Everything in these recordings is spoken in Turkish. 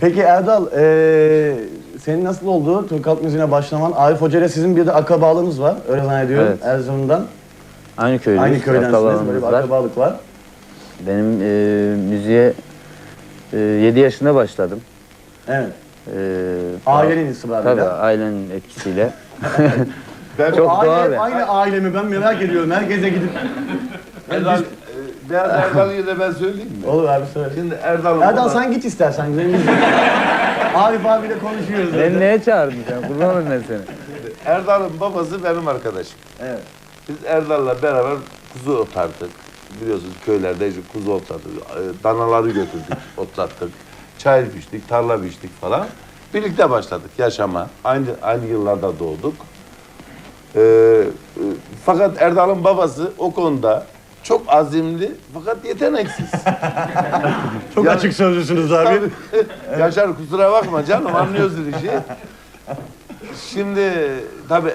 Peki Erdal, eee senin nasıl oldu Türk halk müziğine başlaman? Arif Hoca ile sizin bir de akrabalığınız var. Öyle zannediyorum Evet. Erzurum'dan. Aynı köylüyüz. Aynı köydensiniz. Böyle akrabalarımız bir var. akrabalık var. Benim e, müziğe e, 7 yaşında başladım. Evet. E, Ailenin ısrarıyla. Tabii ailenin etkisiyle. Ben Çok Aile, doğal ya. aynı aile mi? Ben merak ediyorum. Herkese gidip... Erdal, e, biraz Erdal'ı da ben söyleyeyim mi? Olur abi söyle. Şimdi Erdal baba- sen git istersen. Arif abiyle konuşuyoruz. Beni neye çağırdın sen? Olayım ben seni. Erdal'ın babası benim arkadaşım. Evet. Biz Erdal'la beraber kuzu otardık. Biliyorsunuz köylerde işte kuzu otladık. e, Danaları götürdük, otlattık. Çay biçtik, tarla biçtik falan. Birlikte başladık yaşama. Aynı aynı yıllarda doğduk. Ee, e, fakat Erdal'ın babası o konuda çok azimli fakat yeteneksiz. Çok Ya- açık sözlüsünüz abi. Yaşar kusura bakma canım anlıyorsun işi. Şimdi tabii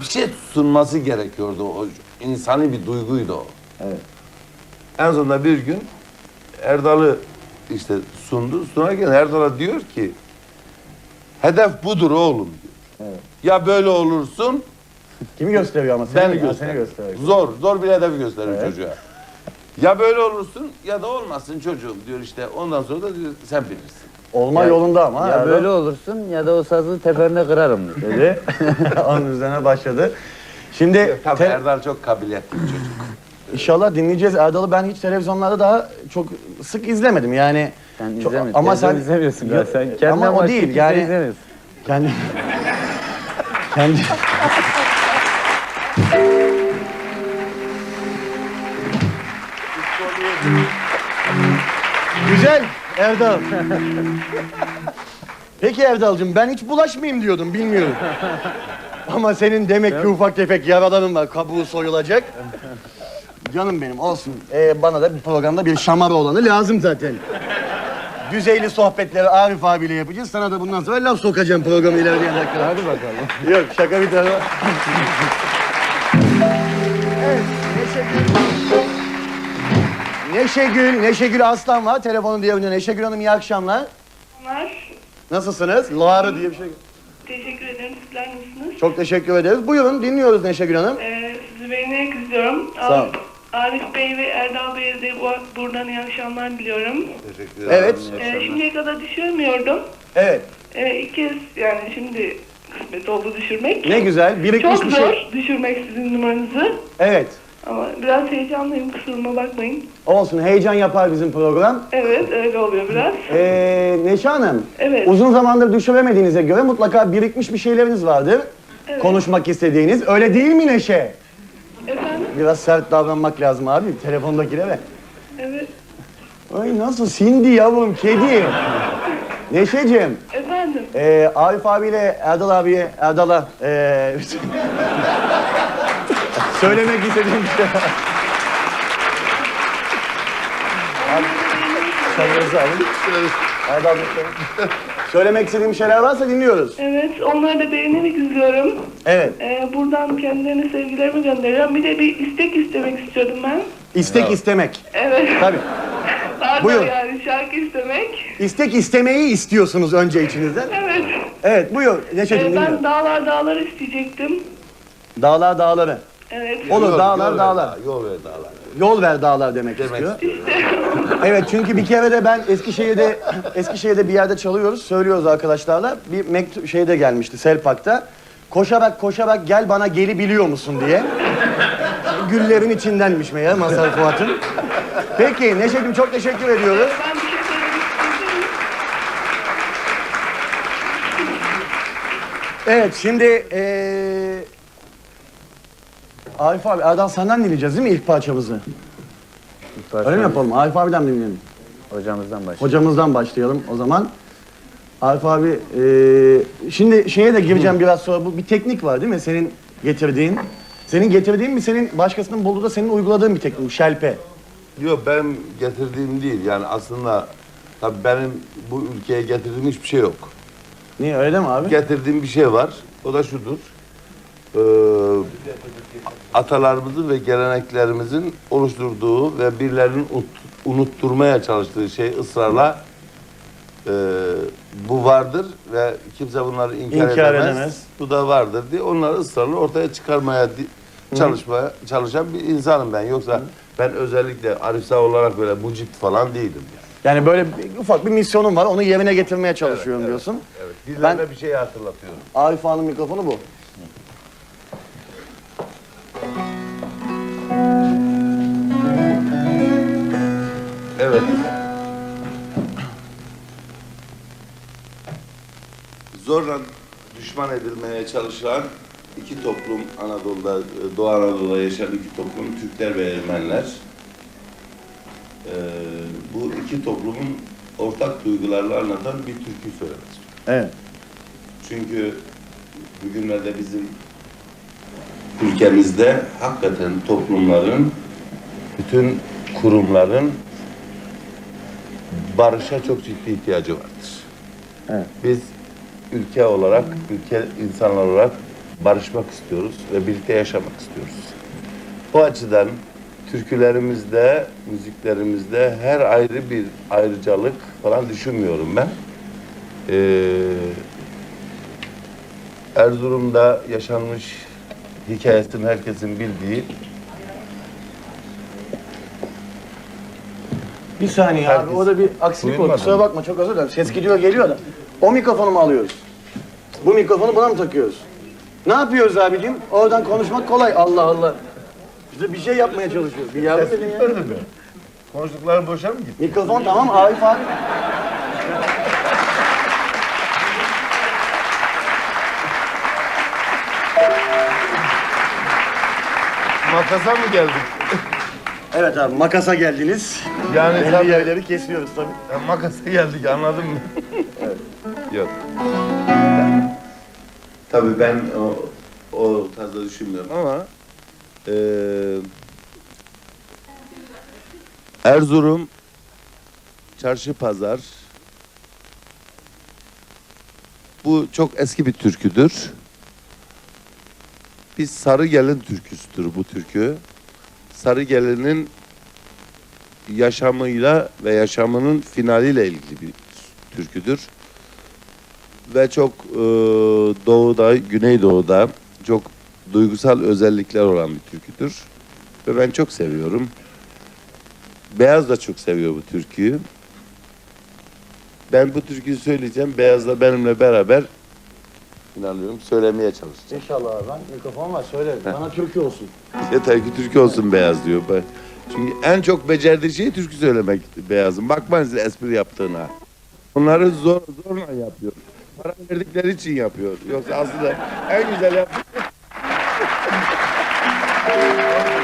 bir şey sunması gerekiyordu. O insani bir duyguydu o. Evet. En sonunda bir gün Erdal'ı işte sundu. Sunarken Erdal'a diyor ki hedef budur oğlum diyor. Evet. Ya böyle olursun Kimi gösteriyor ama? Seni, ben mi? Ha, göster. Seni gösteriyor. Zor, zor bir hedef gösterir Evet. çocuğa. Ya böyle olursun ya da olmazsın çocuğum diyor işte. Ondan sonra da diyor, sen bilirsin. Olma Ya- yolunda ama. Ya Erdal. böyle olursun ya da o sazı tepende kırarım dedi. dedi. Onun üzerine başladı. Şimdi Tabii te- Erdal çok kabiliyetli bir çocuk. inşallah dinleyeceğiz. Erdal'ı ben hiç televizyonlarda daha çok sık izlemedim. Yani Sen Çok- izlemiyorsun. ama sen- izlemiyorsun ya. Sen ama o değil, yani- kendi kendi Güzel Erdal. Peki Erdal'cığım ben hiç bulaşmayayım diyordum bilmiyorum. Ama senin demek ki ufak tefek yaraların var kabuğu soyulacak. Canım benim olsun. Ee, bana da bir programda bir şamar olanı lazım zaten. Düzeyli sohbetleri Arif abiyle yapacağız. Sana da bundan sonra laf sokacağım programı ilerleyen dakikalar. Hadi bakalım. Yok şaka bir tarafa. Evet Neşegül. Neşegül, Neşegül Aslan var. Telefonun diğer ucunda. Neşegül Hanım iyi akşamlar. Var. Nasılsınız? Lara diye bir şey. Teşekkür ederim. Sizler nasılsınız? Çok teşekkür ederiz. Buyurun dinliyoruz Neşegül Hanım. Ee, sizi beğenerek izliyorum. Sağ ol. Arif Bey ve Erdal Bey'e de bu- buradan iyi akşamlar diliyorum. Teşekkür Evet. Ee, şimdiye kadar düşürmüyordum. Evet. Ee, ilk kez yani şimdi kısmet oldu düşürmek. Ne güzel. Birikmiş Çok bir zor şey. düşürmek sizin numaranızı. Evet. Ama biraz heyecanlıyım kusuruma bakmayın. Olsun. Heyecan yapar bizim program. Evet öyle oluyor biraz. Ee, Neşe Hanım. Evet. Uzun zamandır düşüremediğinize göre mutlaka birikmiş bir şeyleriniz vardır. Evet. Konuşmak istediğiniz. Öyle değil mi Neşe? Efendim? Biraz sert davranmak lazım abi. Telefondakilere. Evet. Ay nasıl sindi yavrum kedi. Neşeciğim, Efendim? E, Arif abiyle Erdal abiye, Erdal'a e, söylemek istediğim bir şey var. Sanırınızı alın. Erdal Bey, Söylemek istediğim şeyler varsa dinliyoruz. Evet onları da beğenerek izliyorum. Evet. Ee, buradan kendilerine sevgilerimi gönderiyorum. Bir de bir istek istemek istiyordum ben. İstek istemek. Evet. Tabii. Pardon Buyur. yani şarkı istemek. İstek istemeyi istiyorsunuz önce içinizden. Evet. Evet buyur Neşeciğim Ee, dinliyorum. ben dağlar dağlar isteyecektim. Dağlar dağları. Evet. Olur Yol- dağlar yol ver dağlar. dağ- Yol ver dağlar. Yol ver dağlar demek, Demek istiyor. Evet çünkü bir kere de ben Eskişehir'de Eskişehir'de bir yerde çalıyoruz, söylüyoruz arkadaşlarla. Bir mektup şeyde gelmişti Selpak'ta. Koşarak koşarak gel bana geli biliyor musun diye. Güllerin içindenmiş meğer Mazhar Fuat'ın. Peki Neşe'cim çok teşekkür ediyoruz. Ben bir şey söylemek istedim. Evet şimdi eee Arif abi, Erdal senden dinleyeceğiz değil mi ilk parçamızı? Öyle mi yapalım? Arif abiden mi dinleyelim? Hocamızdan başlayalım. Hocamızdan başlayalım o zaman. Arif abi, eee, şimdi şeye de gireceğim biraz sonra. Bu bir teknik var değil mi? Senin getirdiğin. Senin getirdiğin mi, senin başkasının bulduğu da senin uyguladığın bir teknik, şelpe. Yok ben getirdiğim değil yani aslında tabii benim bu ülkeye getirdiğim hiçbir şey yok. Niye öyle mi abi? Getirdiğim bir şey var. O da şudur. Ee, atalarımızın ve geleneklerimizin oluşturduğu ve birilerinin ut- unutturmaya çalıştığı şey ısrarla e, bu vardır ve kimse bunları inkar, İnkar edemez. edemez. Bu da vardır diye onları ısrarla ortaya çıkarmaya di- çalışmaya çalışan bir insanım ben. Yoksa ben özellikle Arif Sağ olarak böyle mucit falan değilim yani. Yani böyle bir- ufak bir misyonum var. Onu yerine getirmeye çalışıyorum diyorsun. Evet. Birilerine bir şey hatırlatıyorum. Arif Ağa'nın mikrofonu bu. Evet. Zorla düşman edilmeye çalışılan iki toplum Anadolu'da, Doğu Anadolu'da yaşayan iki toplum Türkler ve Ermeniler. Ee, bu iki toplumun ortak duygularını anlatan bir türkü istiyorum. Evet. Çünkü bugünlerde bizim ülkemizde hakikaten toplumların, bütün kurumların barışa çok ciddi ihtiyacı vardır. Evet. Biz ülke olarak, ülke insanlar olarak barışmak istiyoruz ve birlikte yaşamak istiyoruz. Bu açıdan türkülerimizde, müziklerimizde her ayrı bir ayrıcalık falan düşünmüyorum ben. Ee, Erzurum'da yaşanmış hikayesini herkesin bildiği Bir saniye abi. Herkes- Orada bir aksilik oldu. Duyulmadı Kusura mı? bakma çok özür dilerim. Ses gidiyor geliyor da. O mikrofonu mu alıyoruz? Bu mikrofonu buna mı takıyoruz? Ne yapıyoruz abicim? Oradan konuşmak kolay. Allah Allah. Biz de bir şey yapmaya çalışıyoruz. Bir yardım edin ya. Konuştukların boşa mı gitti? Mikrofon tamam Arif abi. Makasa mı geldik? Evet abi makasa geldiniz. Yani Belli tabii, yerleri kesiyoruz tabii. Ya makasa geldik anladın mı? Yok. Tabii ben o, o tarzda düşünmüyorum ama eee Erzurum Çarşı Pazar bu çok eski bir türküdür. Bir Sarı Gelin türküsüdür bu türkü. Sarı Gelin'in yaşamıyla ve yaşamının finaliyle ilgili bir türküdür. Ve çok e, doğuda, güneydoğuda çok duygusal özellikler olan bir türküdür. Ve ben çok seviyorum. Beyaz da çok seviyor bu türküyü. Ben bu türküyü söyleyeceğim. Beyaz da benimle beraber inanıyorum söylemeye çalışacağım. İnşallah abi. Ben mikrofon var söyle. Bana türkü olsun. Yeter ki türkü olsun beyaz diyor. Ben. Çünkü en çok becerdiği şey türkü söylemek beyazın. Bakmayın size espri yaptığına. Onları zor, zorla yapıyor. Para verdikleri için yapıyor. Yoksa aslında en güzel yaptığı